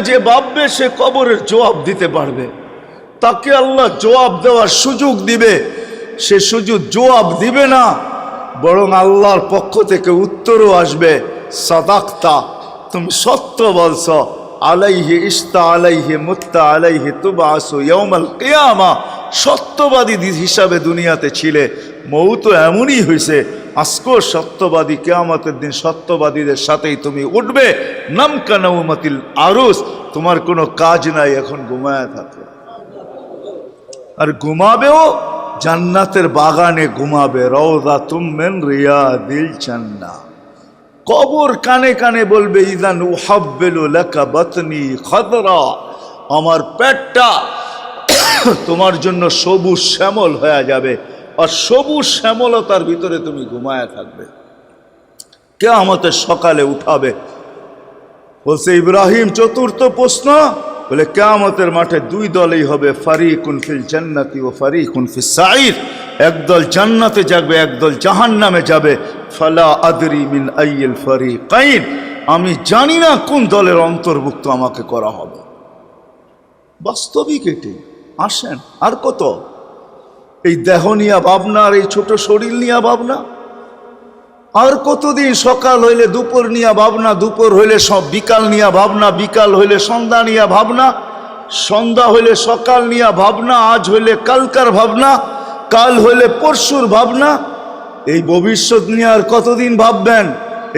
যে ভাববে সে কবরের জবাব দিতে পারবে। তাকে আল্লাহ জবাব দেওয়ার সুযোগ দিবে। সে সুযোগ জবাব দিবে না, বরং আল্লাহর পক্ষ থেকে উত্তরও আসবে। সাদাক্তা, তুমি সত্য বলছ। আলাইহে ইস্তা আলাইহে মুত্তা আলাইহে তুবা আসো ইয়মাল কেয়ামা। সত্যবাদী হিসাবে দুনিয়াতে ছিলে। মৌ তো এমনই হয়েছে আজকো সত্যবাদী কেয়ামতের দিন সত্যবাদীদের সাথেই তুমি উঠবে। নামকানাউমাতিল আরুস, তোমার কোনো কাজ নাই, এখন ঘুমায় থাকো। আর ঘুমাবেও জান্নাতের বাগানে ঘুমাবে। রওদা তুমেন রিয়া দিল চান্না কবর কানে কানে বলবে, ইদান লেখা বতনি খদরা। আমার পেটটা তোমার জন্য সবুজ শ্যামল হয়ে যাবে, আর সবুজ শ্যামলতার ভিতরে তুমি ঘুমায় থাকবে। কে আমাদের সকালে উঠাবে। বলছে, ইব্রাহিম, চতুর্থ প্রশ্ন? বলে, কেয়ামতের মাঠে দুই দলই হবে ফারি কুনফিল জান্নাতি ও ফারি কুনফিল সাইর একদল জান্নাতে যাবে, একদল জাহান নামে যাবে। ফালা আদরি মিন আইল ফারিকাইন। আমি জানি না কোন দলের অন্তর্ভুক্ত আমাকে করা হবে। বাস্তবিক এটি। আসেন, আর কত? এই দেহ নিয়া ভাবনা আর এই ছোট শরীর নিয়া ভাবনা? আর কতদিন সকাল হইলে দুপুর নিয়া ভাবনা, দুপুর হইলে সব বিকাল নিয়া ভাবনা, বিকাল হইলে সন্ধ্যা নিয়া ভাবনা, সন্ধ্যা হইলে সকাল নিয়া ভাবনা, আজ হইলে কালকার ভাবনা কাল হইলে পরশুর ভাবনা, এই ভবিষ্যৎ নিয়ে আর কতদিন ভাববেন?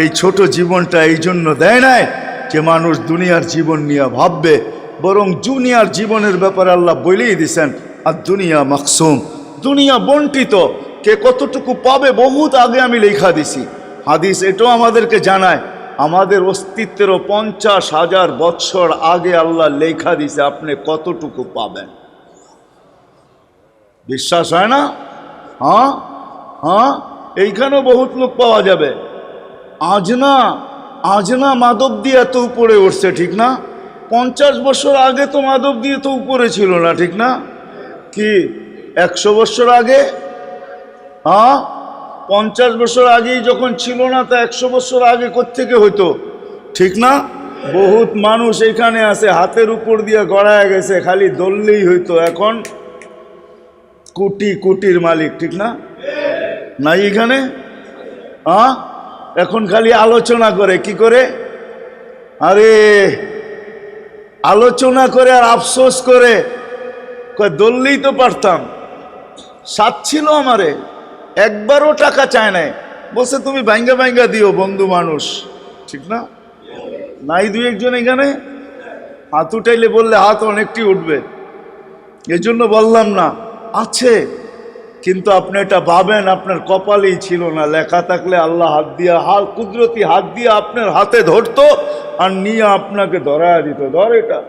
এই ছোট জীবনটা এই জন্য দেয় নাই যে মানুষ দুনিয়ার জীবন নিয়ে ভাববে, বরং জুনিয়ার জীবনের ব্যাপারে আল্লাহ বলেই দিছেন, আর দুনিয়া মাকসুম। দুনিয়া বন্টিত, কে কতটুকু পাবে বহুত আগে আমি লেখা দিছি। হাদিস এটাও আমাদেরকে জানায়, আমাদের অস্তিত্বেরও পঞ্চাশ হাজার বৎসর আগে আল্লাহ লেখা দিছে, আপনি কতটুকু পাবেন? বিশ্বাস হয় না? হ্যাঁ? হ্যাঁ? এইখানেও বহুত লোক পাওয়া যাবে। আজ না আজ না মাদক দিয়ে এত উপরে উঠছে, ঠিক না? পঞ্চাশ বছর আগে তো মাদক দিয়ে তো উপরে ছিল না, ঠিক না? কি, একশো বছর আগে? হ্যাঁ? পঞ্চাশ বছর আগেই যখন ছিল না, তা একশো বছর আগে কোত্থেকে হইতো? ঠিক না? বহুত মানুষ এখানে আছে, হাতের উপর দিয়ে গড়ায় গেছে, খালি দললেই হইতো। এখন কোটি কোটির মালিক, ঠিক না? নাই এখানে? হ্যাঁ এখন খালি আলোচনা করে, কি করে? আরে, আলোচনা করে আর আফসোস করে। দললেই তো পারতাম। সাত ছিল আমারে, একবারও টাকা চায় নাই। বলছে, তুমি ব্যাঙ্গা ব্যাঙ্গা দিও, বন্ধু মানুষ। ঠিক না? নাই দুই একজন এখানে? হাত উঠাইলে বললে হাত অনেকটি উঠবে। এজন্য বললাম না। আছে, কিন্তু আপনি এটা ভাবেন, আপনার কপালেই ছিল না। লেখা থাকলে আল্লাহ হাত দিয়া, হাত, কুদরতি হাত দিয়ে আপনার হাতে ধরতো আর নিয়ে আপনাকে ধরা দিত। ধর এটা।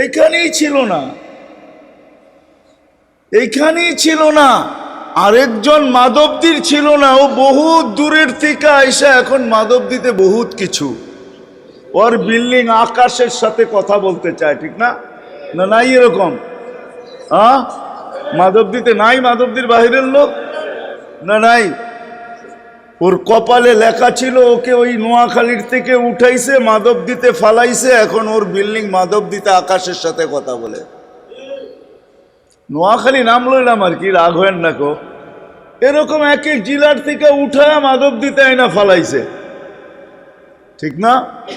এইখানেই ছিল না। এইখানেই ছিল না। আরেকজন মাধবদীর ছিল না। ও বহুত দূরের থেকে আইসা এখন মাধবদীতে বহুত কিছু। ওর বিল্ডিং আকাশের সাথে কথা বলতে চায়, ঠিক না? না এরকম। হ্যাঁ মাধবদীতে নাই মাধবদীর বাহিরের লোক? না নাই। ওর কপালে লেখা ছিল, ওকে ওই নোয়াখালীর থেকে উঠাইছে, মাধবদীতে ফালাইছে, এখন ওর বিল্ডিং মাধবদীতে আকাশের সাথে কথা বলে। নোয়াখালী নাম লইলাম আর কি, রাগ হেন না কো। এরকম এক এক জেলার থেকে উঠায় মাধব দিতে আইনা ফালাইছে। ঠিক না?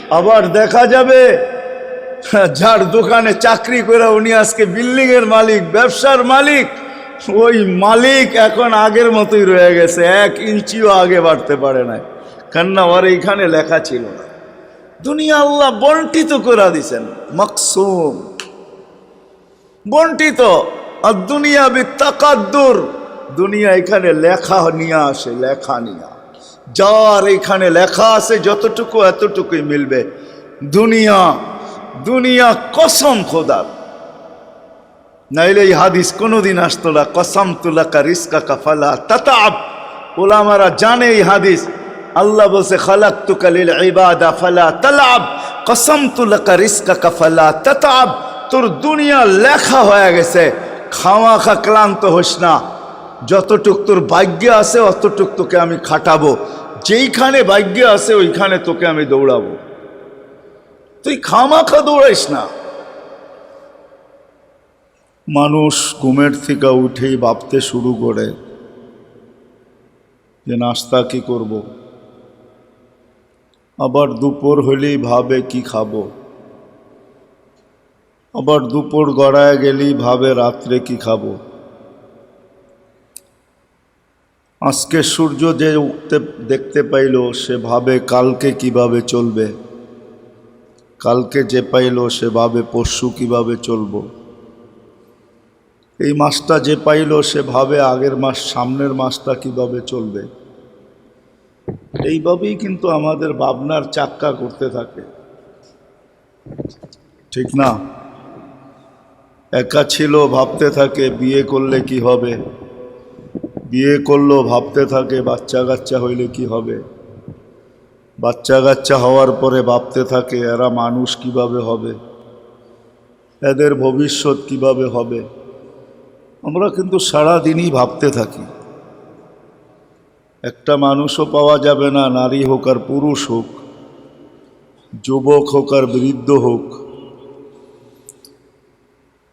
আবার দেখা যাবে যার দোকানে চাকরি করে উনি আজকে বিল্ডিং এর মালিক, ব্যবসার মালিক, ওই মালিক এখন আগের মতোই রয়ে গেছে, এক ইঞ্চিও আগে বাড়তে পারে না কেননা ওর এইখানে লেখা ছিল না। দুনিয়া আল্লাহ বন্টিত করে দিছেন, মকসুম। বন্টিত, আর দুনিয়া বিত্তাকাদ্দুর দুনিয়া এখানে লেখা নিয়ে আসে, লেখা নিয়ে। যার এখানে লেখা আছে, যতটুকু এতটুকুই মিলবে। দুনিয়া দুনিয়া কসম খোদার নাইলে এই হাদিস কোনোদিন আসতো না, কসম তুলাকা রিস্কা কাফালা তাতাব ওলামারা জানে এই হাদিস। আল্লাহ বলছে খালাক তুকালিল ইবাদা ফালা তালাব কসম তুলাকা রিস্কা কাফালা তাতাব তোর দুনিয়া লেখা হয়ে গেছে। খাওয়া খা ক্লান্ত হোস না। যতটুক তোর ভাগ্যে আছে, অতটুক তোকে আমি খাটাবো। যেইখানে ভাগ্যে আছে, ওইখানে তোকে আমি দৌড়াবো। তুই খামাখা দৌড়াইস না। মানুষ ঘুমের থেকে উঠেই ভাবতে শুরু করে যে নাস্তা কি করব। আবার দুপুর হলেই ভাবে কি খাব। আবার দুপুর গড়ায় গেলেই ভাবে রাত্রে কি খাব। আজকে সূর্য যে উঠতে দেখতে পাইল, সে ভাবে কালকে কীভাবে চলবে। কালকে যে পাইল সে ভাবে পরশু কীভাবে চলবো? এই মাসটা যে পাইল সে ভাবে আগের মাস, সামনের মাসটা কীভাবে চলবে? এইভাবেই কিন্তু আমাদের ভাবনার চাক্কা করতে থাকে। ঠিক না? একা ছিল, ভাবতে থাকে, বিয়ে করলে কি হবে? বিয়ে করল, ভাবতে থাকে বাচ্চা কাচ্চা হইলে কি হবে? বাচ্চা কাচ্চা হওয়ার পরে ভাবতে থাকে, এরা মানুষ কীভাবে হবে? এদের ভবিষ্যৎ কীভাবে হবে? আমরা কিন্তু সারা দিনই ভাবতে থাকি। একটা মানুষও পাওয়া যাবে না, নারী হোক আর পুরুষ হোক, যুবক হোক আর বৃদ্ধ হোক।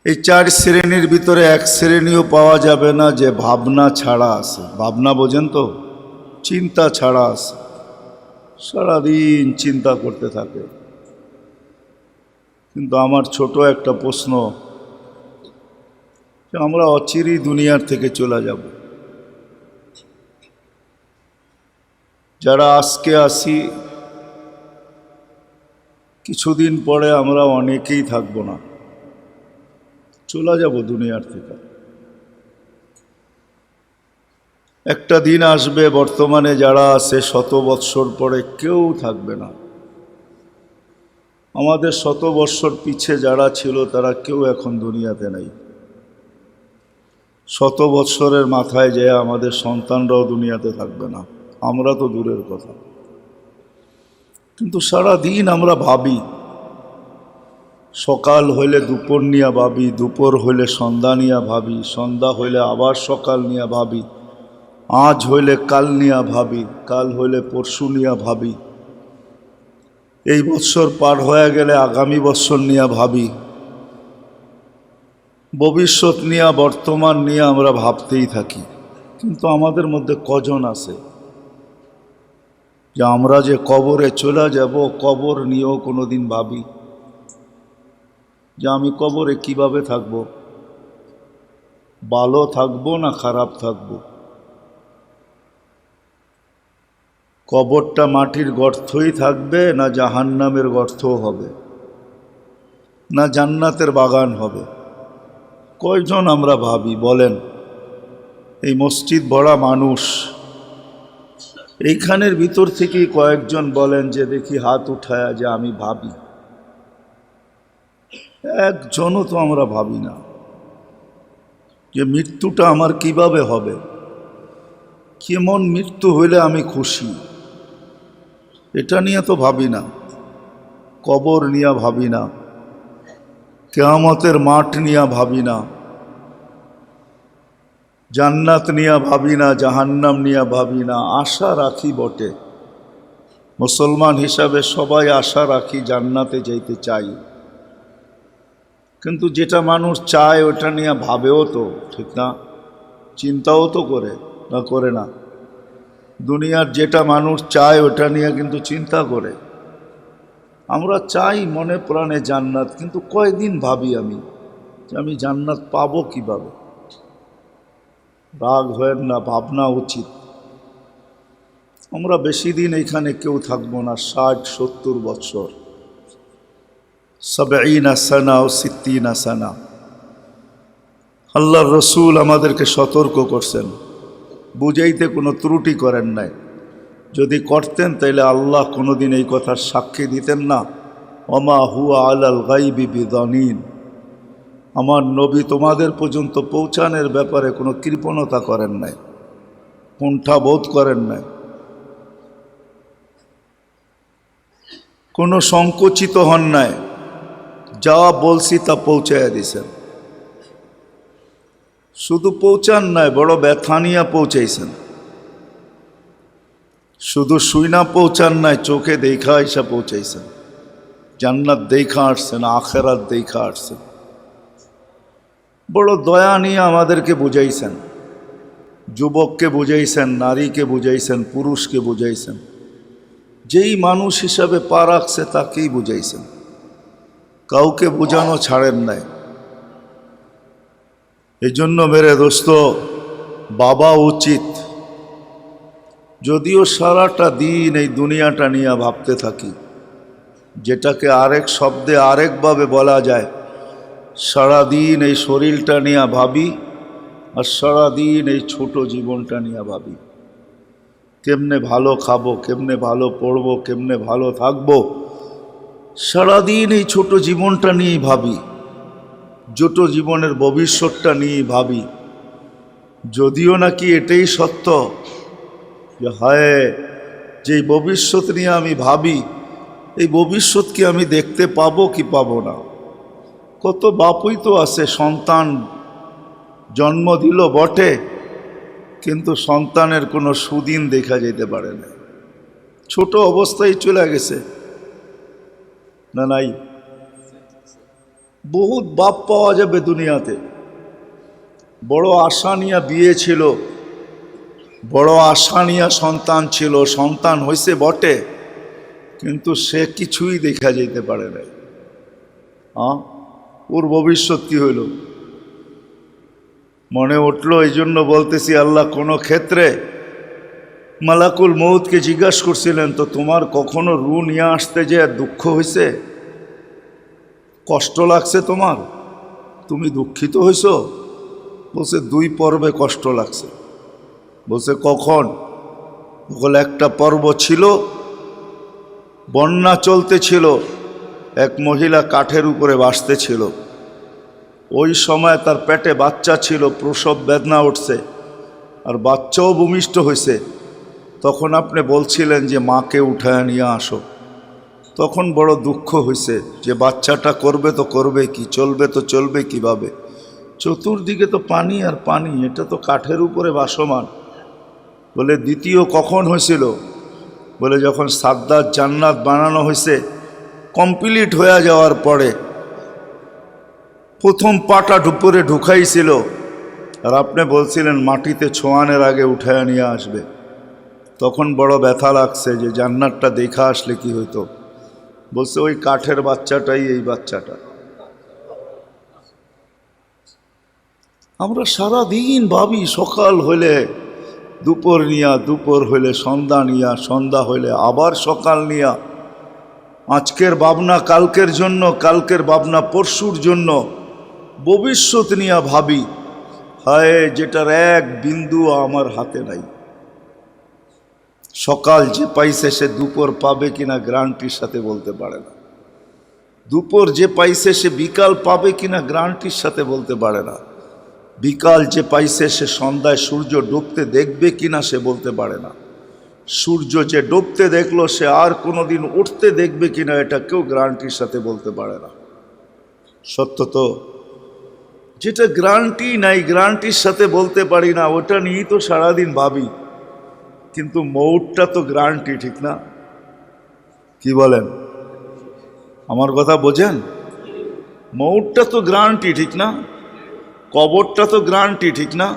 এই চার শ্রেণির ভিতরে এক শ্রেণীও পাওয়া যাবে না যে ভাবনা ছাড়া আছে। ভাবনা বোঝেন তো? চিন্তা ছাড়া আছে। সারাদিন চিন্তা করতে থাকে। কিন্তু আমার ছোট একটা প্রশ্ন, যে আমরা অচিরই দুনিয়ার থেকে চলে যাব। যারা আজকে আসি, কিছুদিন পরে আমরা অনেকেই থাকব না। চলে যাব দুনিয়ার থেকে। একটা দিন আসবে বর্তমানে যারা আছে শত বৎসর পরে কেউ থাকবে না। আমাদের শত বৎসর পিছে যারা ছিল তারা কেউ এখন দুনিয়াতে নাই। শত বৎসরের মাথায় যে আমাদের সন্তানরাও দুনিয়াতে থাকবে না। আমরা তো দূরের কথা। কিন্তু সারা দিন আমরা ভাবি, সকাল হইলে দুপুর নিয়া ভাবি, দুপুর হইলে সন্ধ্যা নিয়া ভাবি, সন্ধ্যা হইলে আবার সকাল নিয়া ভাবি। আজ হইলে কাল নিয়া ভাবি, কাল হইলে পরশু নিয়া ভাবি। এই বৎসর পার হয়ে গেলে আগামী বৎসর নিয়া ভাবি। ভবিষ্যৎ নিয়ে, বর্তমান নিয়ে আমরা ভাবতেই থাকি। কিন্তু আমাদের মধ্যে কজন আছে? যে আমরা যে কবরে চলে যাব, কবর নিয়েও কোনো দিন ভাবি। যে আমি কবরে কীভাবে থাকব? ভালো থাকব না খারাপ থাকব? কবরটা মাটির গর্তই থাকবে, না জাহান্নামের গর্তও হবে, না জান্নাতের বাগান হবে। কয়জন আমরা ভাবি, বলেন, এই মসজিদ ভরা মানুষ। এইখানের ভিতর থেকেই কয়েকজন বলেন যে, দেখি হাত উঠায়া যে আমি ভাবি। একজনও তো আমরা ভাবি না যে, মৃত্যুটা আমার কীভাবে হবে? কেমন মৃত্যু হইলে আমি খুশি? এটা নিয়ে তো ভাবি না। কবর নিয়ে ভাবি না। কেয়ামতের মাঠ নিয়ে ভাবি না। জান্নাত নিয়ে ভাবি না, জাহান্নাম নিয়ে ভাবি না। আশা রাখি বটে। মুসলমান হিসাবে সবাই আশা রাখি জান্নাতে যাইতে চাই। কিন্তু যেটা মানুষ চায়, ওটা নিয়ে ভাবেও তো, ঠিক না? চিন্তাও তো করে, না করে না। দুনিয়ার যেটা মানুষ চায়, ওটা নিয়ে কিন্তু চিন্তা করে। আমরা চাই মনে প্রাণে জান্নাত, কিন্তু কয়দিন ভাবি আমি যে আমি জান্নাত পাবো কীভাবে? রাগ হয় না, ভাবনা উচিত। আমরা বেশি দিন এখানে কেউ থাকব না, ষাট, সত্তর বছর। সাবেইনা সানা ও সিদ্দিনা সানা। আল্লাহর রসুল আমাদেরকে সতর্ক করছেন। বুঝাইতে কোনো ত্রুটি করেন নাই। যদি করতেন, তাইলে আল্লাহ কোনোদিন এই কথার সাক্ষী দিতেন না। অমা হুয়া আলাল গাইবি বিদানিন। আমার নবী তোমাদের পর্যন্ত পৌঁছানোর ব্যাপারে কোনো কৃপণতা করেন নাই, কুণ্ঠা বোধ করেন নাই। কোনো সংকুচিত হন নাই। যা বলছি তা পৌঁছাইয়া দিছেন। শুধু পৌঁছান নাই, বড় ব্যথা নিয়ে পৌঁছাইছেন। শুধু শুইনা পৌঁছান নাই, চোখে দেখা এসে পৌঁছাইছেন। জান্নাত দেখা আসছেন, আখেরাত দেখা আসছেন। বড় দয়া নিয়ে আমাদেরকে বুঝাইছেন। যুবককে বুঝাইছেন, নারীকে বুঝাইছেন, পুরুষকে বুঝাইছেন। যেই মানুষ হিসাবে পা রাখছে তাকেই বুঝাইছেন। কাউকে বোঝানো ছাড়েন নাই। এই জন্য মেরে দোস্ত, বাবা উচিত। যদিও সারাটা দিন এই দুনিয়াটা নিয়ে ভাবতে থাকি, যেটাকে আরেক শব্দে আরেকভাবে বলা যায়, সারাদিন এই শরীরটা নিয়ে ভাবি আর সারাদিন এই ছোট জীবনটা নিয়ে ভাবি। কেমনে ভালো খাব, কেমনে ভালো পড়ব, কেমনে ভালো থাকব, সারাদিন এই ছোট জীবনটা নিয়েই ভাবি। ছোট জীবনের ভবিষ্যৎটা নিয়েই ভাবি। যদিও নাকি এটাই সত্য যে হায় যে ভবিষ্যৎ নিয়ে আমি ভাবি, এই ভবিষ্যৎ কি আমি দেখতে পাবো কি পাবো না? কত বাপুই তো আছে, সন্তান জন্ম দিল বটে, কিন্তু সন্তানের কোনো সুদিন দেখা যেতে পারে না। ছোট অবস্থায় চলে গেছে। না, নাই বহুত বাপ পাওয়া যাবে দুনিয়াতে। বড় আশা নিয়ে বিয়ে ছিল, বড় আশা নিয়ে সন্তান ছিল, সন্তান হয়েছে বটে, কিন্তু সে কিছুই দেখা যেতে পারে না হ্যাঁ ওর ভবিষ্যৎ কি হইল? মনে উঠল এই জন্য বলতেছি, আল্লাহ কোনো ক্ষেত্রে মালাকুল মৌতকে জিজ্ঞাসা করছিলেন, তো তোমার কখনো রু নিয়ে আসতে যে দুঃখ হয়েছে কষ্ট লাগছে তোমার? তুমি দুঃখিত হয়েছ বলছে, দুই পর্বে কষ্ট লাগছে। বলছে, কখন? বলে, একটা পর্ব ছিল, বন্যা চলতেছিল এক মহিলা কাঠের উপরে বাসতেছিল ওই সময় তার পেটে বাচ্চা ছিল, প্রসব বেদনা উঠছে, আর বাচ্চাও ভূমিষ্ঠ হয়েছে তখন আপনি বলছিলেন যে, মাকে উঠায় নিয়ে আসো। তখন বড় দুঃখ হয়েছে যে বাচ্চাটা করবে তো করবে কি, চলবে তো চলবে কীভাবে? চতুর্দিকে তো পানি আর পানি, এটা তো কাঠের উপরে বাসমান। বলে, দ্বিতীয় কখন হয়েছিল? বলে, যখন সাদ্দার জান্নাত বানানো হয়েছে কমপ্লিট হয়ে যাওয়ার পরে। প্রথম পাটা ডুপুরে ঢুকাইছিল আর আপনি বলছিলেন, মাটিতে ছোঁয়ানের আগে উঠায় নিয়ে আসবে। তখন বড় ব্যথা লাগছে যে, জান্নাতটা দেখা আসলে কি হইতো? বলছে, ওই কাঠের বাচ্চাটাই এই বাচ্চাটা। আমরা সারা দিন ভাবি, সকাল হলে দুপুর নিয়া, দুপুর হইলে সন্ধ্যা নিয়া, সন্ধ্যা হইলে আবার সকাল নিয়া। আজকের ভাবনা কালকের জন্য, কালকের ভাবনা পরশুর জন্য। ভবিষ্যৎ নিয়া ভাবি, হায়, যেটার এক বিন্দু আমার হাতে নাই। সকাল যে পাইছে সে দুপুর পাবে কিনা গ্রান্টির সাথে বলতে পারে না। দুপুর যে পাইছে সে বিকাল পাবে কিনা গ্রান্টির সাথে বলতে পারে না। বিকাল যে পাইছে সে সন্ধ্যায় সূর্য ডুবতে দেখবে কিনা সে বলতে পারে না। সূর্য যে ডুবতে দেখল সে আর কোনোদিন উঠতে দেখবে কিনা এটা কেউ গ্রান্টির সাথে বলতে পারে না। সত্য তো, যেটা গ্রান্টি নাই, গ্রান্টির সাথে বলতে পারি না, ওটা নিয়েই তো সারাদিন ভাবি। কিন্তু মৌটটা তো গ্রান্টি ঠিক না? কি বলেন? আমার কথা বোঝেন? মৌটটা তো গ্রান্টি ঠিক না? কবরটা তো গ্রান্টি ঠিক না?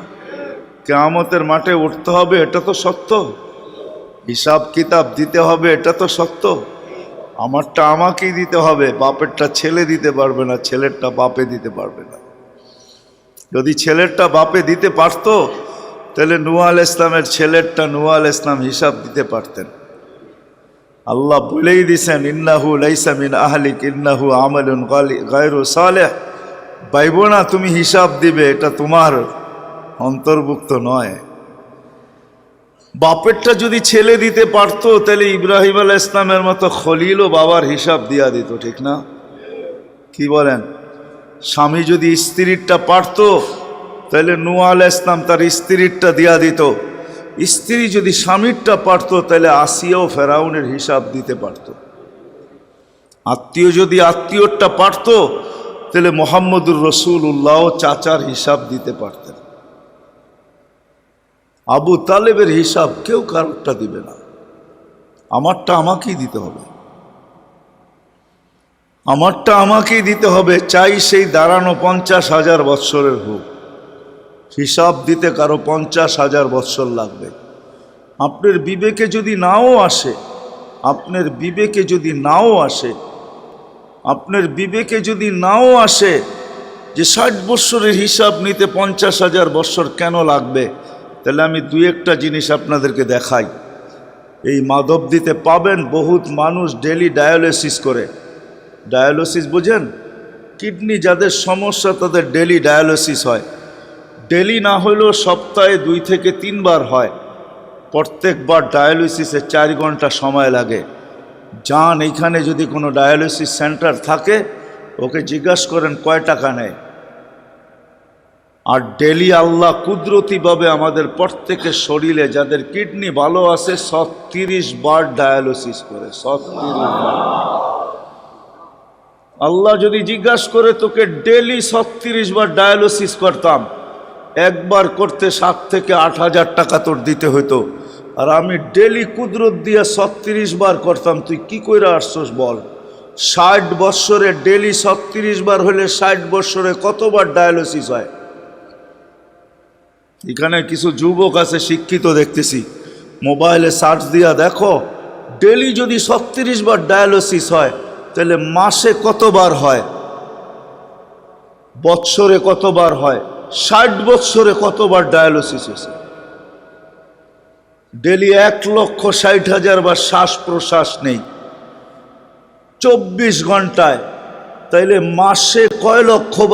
কেয়ামতের মাঠে উঠতে হবে, এটা তো সত্য। হিসাব কিতাব দিতে হবে, এটা তো সত্য। আমারটা আমাকেই দিতে হবে, বাপেরটা ছেলে দিতে পারবে না, ছেলেরটা বাপে দিতে পারবে না। যদি ছেলেরটা বাপে দিতে পারতো তাহলে নুয়াল ইসলামের ছেলেরটা নুয়াল ইসলাম হিসাব দিতে পারতেন। আল্লাহ বলেই দিছেন, ইন্নাহু লাইসা মিন আহলিক, ইন্নাহু আমলুন গায়রু সালেহ। পাইব না, তুমি হিসাব দিবে, এটা তোমার অন্তর্ভুক্ত নয়। বাপেরটা যদি ছেলে দিতে পারতো, তাহলে ইব্রাহিম আল ইসলামের মতো খলিলও বাবার হিসাব দিয়া দিত, ঠিক না? কি বলেন? স্বামী যদি স্ত্রীরটা পারতো তাহলে নুয়া আলাহ ইসলাম তার স্ত্রীরটা দিয়া দিত। স্ত্রী যদি স্বামীরটা পারতো তাহলে আসিয়াও ফেরাউনের হিসাব দিতে পারতো। আত্মীয় যদি আত্মীয়রটা পারতো তাহলে মোহাম্মদুর রসুল উল্লাহ চাচার হিসাব দিতে পারতেন। আবু তালেবের হিসাব কেউ কারোরটা দিবে না। আমারটা আমাকেই দিতে হবে। আমারটা আমাকেই দিতে হবে, চাই সেই দাঁড়ানো পঞ্চাশ হাজার বৎসরের হোক। হিসাব দিতে কারও পঞ্চাশ হাজার বৎসর লাগবে। আপনার বিবেকে যদি নাও আসে, আপনার বিবেকে যদি নাও আসে, আপনার বিবেকে যদি নাও আসে যে ষাট বৎসরের হিসাব নিতে পঞ্চাশ হাজার বৎসর কেন লাগবে, তাহলে আমি দু একটা জিনিস আপনাদেরকে দেখাই। এই মাধবদীতে পাবেন বহুত মানুষ ডেলি ডায়ালিসিস করে। ডায়ালিসিস বুঝেন? কিডনি যাদের সমস্যা, তাদের ডেলি ডায়ালিসিস হয়। ডেলি না হলেও সপ্তাহে দুই থেকে তিনবার হয়। প্রত্যেকবার ডায়ালিসিসে চার ঘণ্টা সময় লাগে। যান, এইখানে যদি কোনো ডায়ালিসিস সেন্টার থাকে, ওকে জিজ্ঞাসা করেন, কয় টাকা নেয়? আর ডেলি আল্লাহ কুদরতিভাবে আমাদের প্রত্যেকের শরীরে যাদের কিডনি ভালো আছে, ছত্রিশ বার ডায়ালিসিস করে বার। আল্লাহ যদি জিজ্ঞাসা করে, তোকে ডেলি ছত্রিশ বার ডায়ালিসিস করতাম? একবার করতে সাত থেকে আট হাজার টাকা তোর দিতে হতো আর আমি ডেলি কুদরত দিয়ে ছত্রিশ বার করতাম, তুই কি করে আসছস বল? ষাট বৎসরে ডেলি ছত্রিশ বার হলে ষাট বৎসরে কতবার ডায়ালিসিস হয়? এখানে কিছু যুবক আছে, শিক্ষিত দেখতেছি। মোবাইলে সার্চ দিয়া দেখো, ডেলি যদি ছত্রিশ বার ডায়ালিসিস হয়, তাহলে মাসে কতবার হয়? বৎসরে কতবার হয়? ষাট বৎসরে কতবার ডায়ালিসিস হয়েছে? ডেলি এক লক্ষ ষাট হাজার বা শ্বাস প্রশ্বাস নেই। চব্বিশ ঘন্টায়। তাইলে মাসে কয় লক্ষ